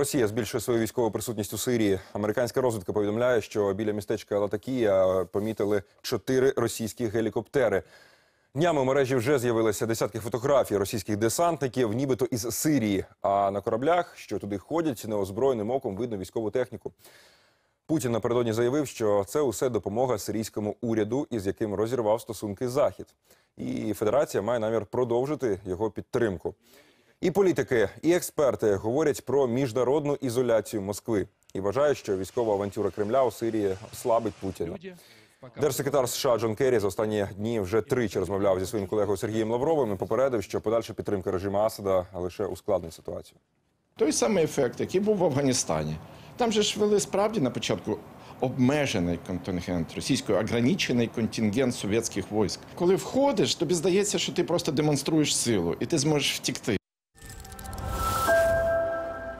Росія збільшує свою військову присутність у Сирії. Американська розвідка повідомляє, що біля містечка Латакія помітили чотири російські гелікоптери. Днями у мережі вже з'явилися десятки фотографій російських десантників, нібито із Сирії. А на кораблях, що туди ходять, неозброєним оком видно військову техніку. Путін напередодні заявив, що це усе допомога сирійському уряду, із яким розірвав стосунки Захід. І Федерація має намір продовжити його підтримку. І політики, і експерти говорять про міжнародну ізоляцію Москви і вважають, що військова авантюра Кремля у Сирії слабить Путіна. Держсекретар США Джон Керрі за останні дні вже тричі розмовляв зі своїм колегою Сергієм Лавровим і попередив, що подальша підтримка режиму Асада лише ускладнить ситуацію. Той самий ефект, який був в Афганістані. Там же ж вели справді на початку обмежений контингент російської, ограничений контингент совєтських військ. Коли входиш, тобі здається, що ти просто демонструєш силу, і ти зможеш втікти.